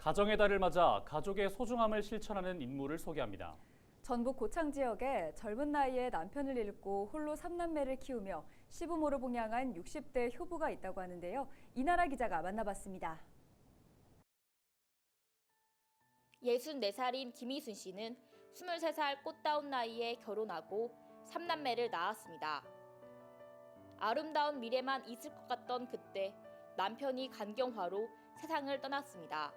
가정의 달을 맞아 가족의 소중함을 실천하는 인물을 소개합니다. 전북 고창 지역에 젊은 나이에 남편을 잃고 홀로 삼남매를 키우며 시부모로 봉양한 60대 효부가 있다고 하는데요. 이나라 기자가 만나봤습니다. 64살인 김희순 씨는 23살 꽃다운 나이에 결혼하고 3남매를 낳았습니다. 아름다운 미래만 있을 것 같던 그때 남편이 간경화로 세상을 떠났습니다.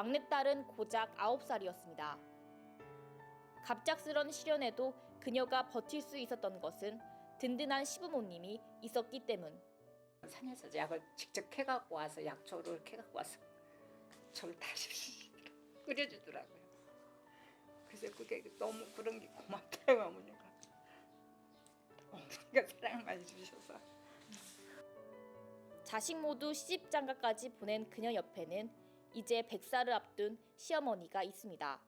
막내딸은 고작 9살이었습니다. 갑작스런 시련에도 그녀가 버틸 수 있었던 것은 든든한 시부모님이 있었기 때문. 산에서 약을 직접 캐갖고 와서 약초를 캐갖고 와서 저를 다시 끓여주더라고요. 그래서 그게 너무 그런 게 고맙다요 어머니가. 어머니가 사랑을 많이 주셔서. 자식 모두 시집 장가까지 보낸 그녀 옆에는 이제 100살을 앞둔 시어머니가 있습니다.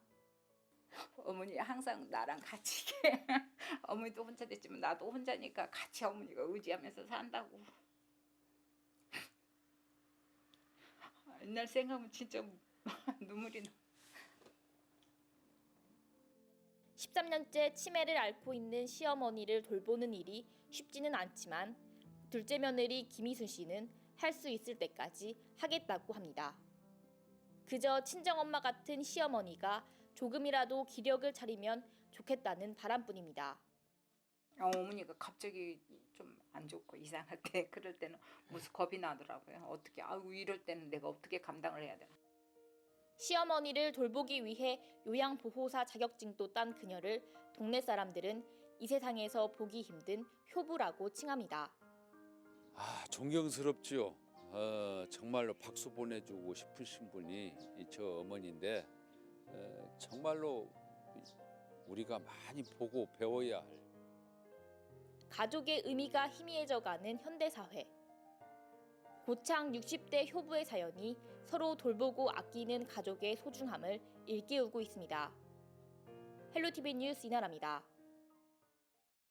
어머니 항상 나랑 같이 이렇게 어머니도 혼자 됐지만 나도 혼자니까 같이 어머니가 의지하면서 산다고. 옛날 생각하면 진짜 눈물이 나. 13년째 치매를 앓고 있는 시어머니를 돌보는 일이 쉽지는 않지만 둘째 며느리 김희순 씨는 할 수 있을 때까지 하겠다고 합니다. 그저 친정엄마 같은 시어머니가 조금이라도 기력을 차리면 좋겠다는 바람뿐입니다. 어, 어머니가 갑자기 좀 안 좋고 이상할 때 그럴 때는 무슨 겁이 나더라고요. 어떻게 아우 이럴 때는 내가 어떻게 감당을 해야 되나. 시어머니를 돌보기 위해 요양보호사 자격증도 딴 그녀를 동네 사람들은 이 세상에서 보기 힘든 효부라고 칭합니다. 아 존경스럽지요. 어, 정말로 박수 보내주고 싶으신 분이 이저 어머니인데 어, 정말로 우리가 많이 보고 배워야 할 가족의 의미가 희미해져가는 현대사회. 고창 60대 효부의 사연이 서로 돌보고 아끼는 가족의 소중함을 일깨우고 있습니다. 헬로티비 뉴스 이나라입니다.